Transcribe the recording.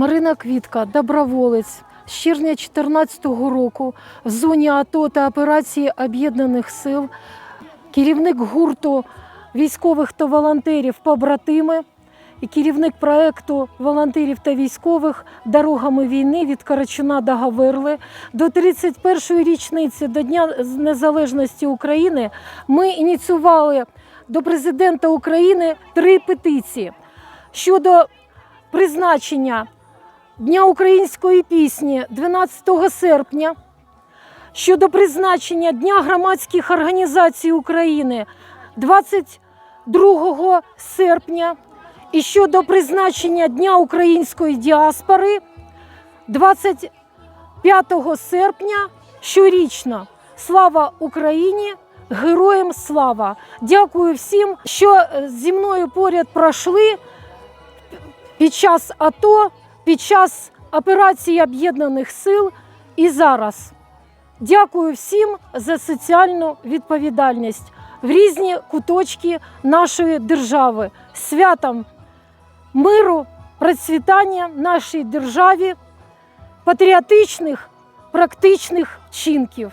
Марина Квітка, доброволець з червня 2014 року в зоні АТО та операції Об'єднаних Сил, керівник гурту військових та волонтерів побратими і керівник проекту волонтерів та військових дорогами війни від Карачуна до Гаверли. До 31-ї річниці до Дня Незалежності України ми ініціювали до президента України три петиції щодо призначення Дня української пісні 12 серпня, щодо призначення Дня громадських організацій України 22 серпня і щодо призначення Дня української діаспори 25 серпня щорічно. Слава Україні! Героям слава! Дякую всім, що е, зі мною поряд пройшли під час АТО, під час операції Об'єднаних Сил і зараз. Дякую всім за соціальну відповідальність в різні куточки нашої держави. Святом миру, процвітання нашій державі, патріотичних, практичних вчинків.